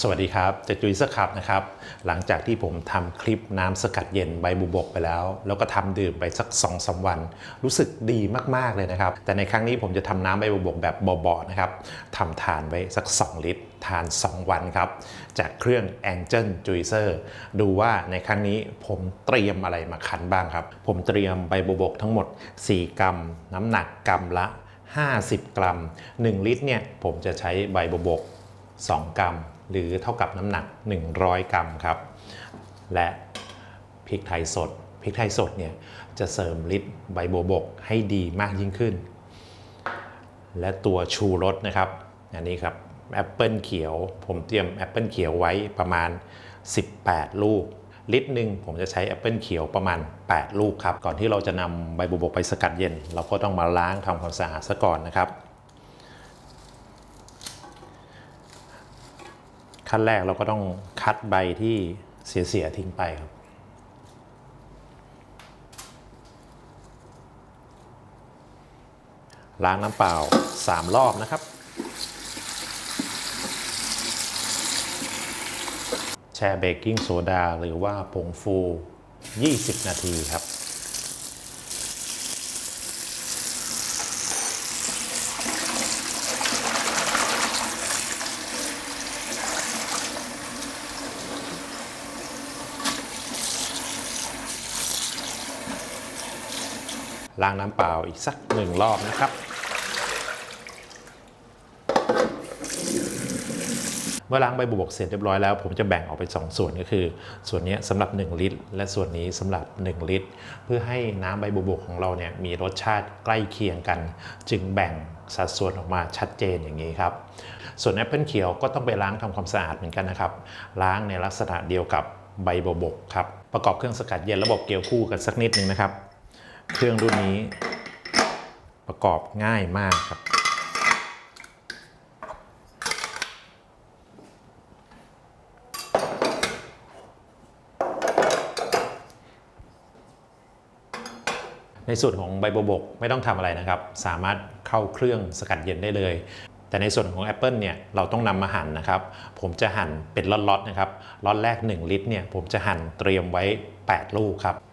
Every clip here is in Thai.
สวัสดีครับเจจุยสครับนะครับ หลังจากที่ผมทำคลิปน้ำสกัดเย็นใบบุบกไปแล้ว แล้วก็ทำดื่มไปสัก2อสวัน รู้สึกดีมาก ๆ เลยนะครับ แต่ในครั้งนี้ผมจะทำน้ำใบบุบกแบบเบาๆนะครับทำทานไว้สัก 2 ลิตร ทาน 2 วันครับ จากเครื่อง Angel Juicer ดูว่าในครั้งนี้ผมเตรียมอะไรมาคั้นบ้างครับ ผมเตรียมใบบุบกทั้งหมด 4 กรัม น้ำหนักกรัมละ 50 กรัม 1 ลิตรเนี่ยผมจะใช้ใบบุบก 2 กรัม หรือเท่ากับน้ำหนัก 100 กรัมครับ และพริกไทยสดพริกไทยสดเนี่ยจะเสริมฤทธิ์ใบโบบกให้ดีมากยิ่งขึ้น และตัวชูรสนะครับ อันนี้ครับแอปเปิลเขียว ผมเตรียมแอปเปิลเขียวไว้ประมาณ 18 ลูก ลิตรหนึ่งผมจะใช้แอปเปิลเขียวประมาณ 8 ลูกครับ ก่อนที่เราจะนำใบโบบกไปสกัดเย็น เราก็ต้องมาล้างทำความสะอาดซะก่อนนะครับ ขั้นแรกเราก็ต้องคัดใบที่เสียๆทิ้งไปครับล้างน้ำเปล่า 3 รอบนะครับ แช่เบกกิ้งโซดาหรือว่าผงฟู 20 นาทีครับ ล้างน้ำเปล่าอีกสักหนึ่งรอบนะครับ เมื่อล้างใบบุบกเสร็จเรียบร้อยแล้วผมจะแบ่งออกเป็น2สส่วนก็คือ ส่วนนี้สำหรับ 1 ลิตร และส่วนนี้สำหรับ 1 ลิตร เพื่อให้น้ำใบบุบกของเราเนี่ยมีรสชาติใกล้เคียงกัน จึงแบ่งสัดส่วนออกมาชัดเจนอย่างนี้ครับ ส่วนแอปเปิลเขียวก็ต้องไปล้างทำความสะอาดเหมือนกันนะครับ ล้างในลักษณะเดียวกับใบบุบกครับ ประกอบเครื่องสกัดเย็นระบบเกลียวคู่กันสักนิดนึงนะครับ เครื่องรุ่นนี้ประกอบง่ายมากครับ ในส่วนของใบโบบกไม่ต้องทำอะไรนะครับ สามารถเข้าเครื่องสกัดเย็นได้เลย แต่ในส่วนของแอปเปิลเนี่ยเราต้องนำมาหั่นนะครับ ผมจะหั่นเป็นล็อตๆนะครับล็อตแรก 1 ลิตรเนี่ยผมจะหั่นเตรียมไว้ 8 ลูกครับ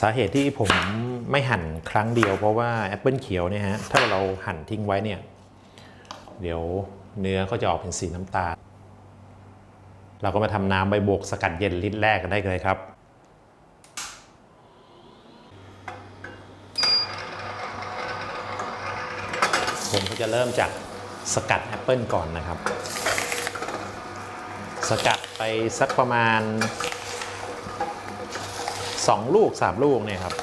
สาเหตุที่ผมไม่หั่นครั้งเดียวเพราะว่าแอปเปิลเขียวเนี่ยฮะ ถ้าเราหั่นทิ้งไว้เนี่ย เดี๋ยวเนื้อก็จะออกเป็นสีน้ำตาล เราก็มาทำน้ำใบโบกสกัดเย็นลิตรแรกกันได้เลยครับผมก็จะเริ่มจากสกัดแอปเปิลก่อนนะครับ สกัดไปสักประมาณ 2 ลูก 3 ลูกเนี่ยครับ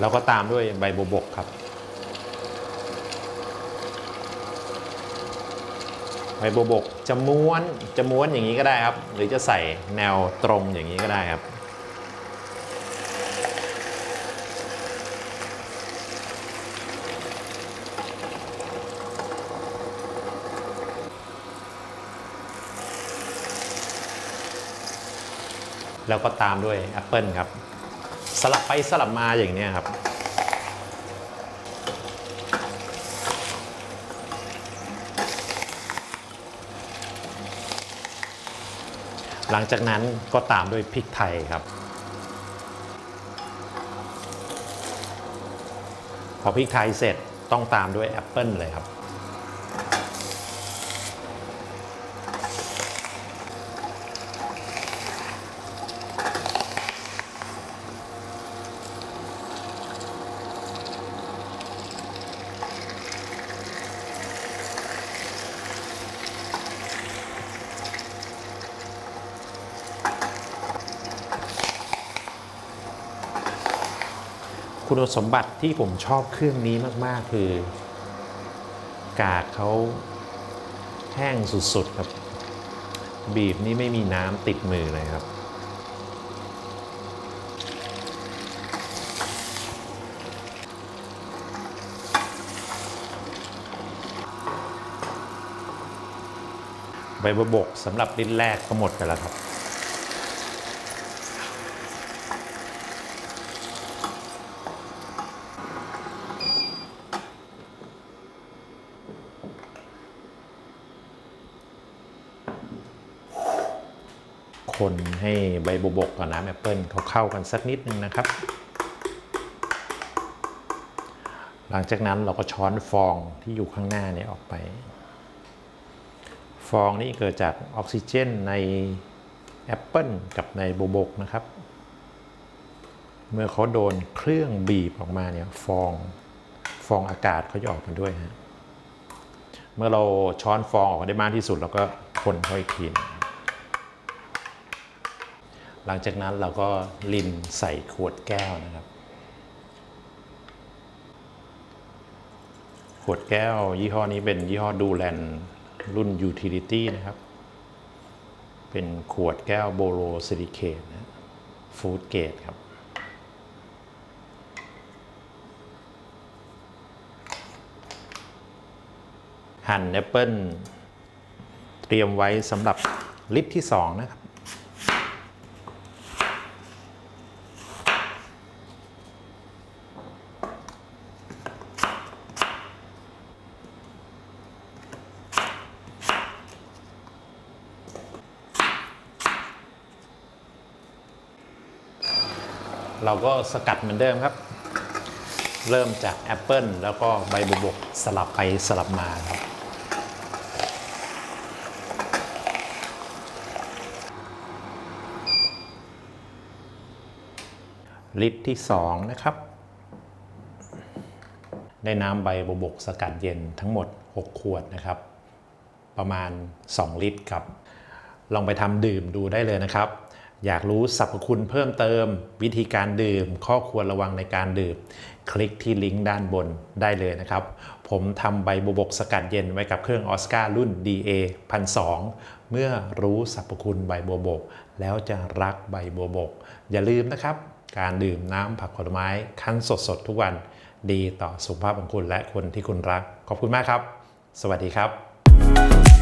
แล้วก็ตามด้วยใบบัวบกครับ ใบบัวบกจะม้วนจะม้วนอย่างนี้ก็ได้ครับ หรือจะใส่แนวตรงอย่างนี้ก็ได้ครับ แล้วก็ตามด้วยแอปเปิลครับ สลับไปสลับมาอย่างนี้ครับ หลังจากนั้นก็ตามด้วยพริกไทยครับ พอพริกไทยเสร็จต้องตามด้วยแอปเปิลเลยครับ คุณสมบัติที่ผมชอบเครื่องนี้มาก ๆ คือ กากเขาแห้งสุด ๆ ครับ บีบนี่ไม่มีน้ำติดมือเลยครับใบบวบกสำหรับลิ้นแรกก็หมดไปแล้วครับ คนให้ใบบวบกกับน้ำแอปเปิลเขาเข้ากันสักนิดนึงนะครับ หลังจากนั้นเราก็ช้อนฟองที่อยู่ข้างหน้าเนี่ยออกไป ฟองนี่เกิดจากออกซิเจนในแอปเปิลกับในบวบกนะครับ เมื่อเขาโดนเครื่องบีบออกมาเนี่ยฟองฟองอากาศเขาจะออกมาด้วยฮะเมื่อเราช้อนฟองออกได้มากที่สุดเราก็คนเขาอีกที หลังจากนั้นเราก็ลินใส่ขวดแก้วนะครับ ขวดแก้วยี่ห้อนี้เป็นยี่ห้อดูแลนรุ่น Utility นะครับ เป็นขวดแก้วโบโลซิลิเคตนะฟู้ดเกรดครับหั่นแอปเปิลเตรียมไว้สำหรับลิตรที่ 2 นะครับ เราก็สกัดเหมือนเดิมครับ เริ่มจากแอปเปิลแล้วก็ใบบุบกสลับไปสลับมาครับลิตรที่ 2 นะครับ ได้น้ำใบบุบกสกัดเย็นทั้งหมด 6 ขวดนะครับ ประมาณ 2 ลิตรครับ ลองไปทำดื่มดูได้เลยนะครับ อยากรู้สรรพคุณเพิ่มเติม วิธีการดื่ม ข้อควรระวังในการดื่ม คลิกที่ลิงก์ด้านบนได้เลยนะครับ ผมทำใบบุบกสกัดเย็นไว้กับเครื่องออสการ์รุ่น DA 1 0 0เมื่อรู้สรรพคุณใบบัวบก แล้วจะรักใบบัวบก อย่าลืมนะครับ การดื่มน้ำผักผลไม้คั้นสดๆ ทุกวันดีต่อสุขภาพของคุณและคนที่คุณรัก ขอบคุณมากครับ สวัสดีครับ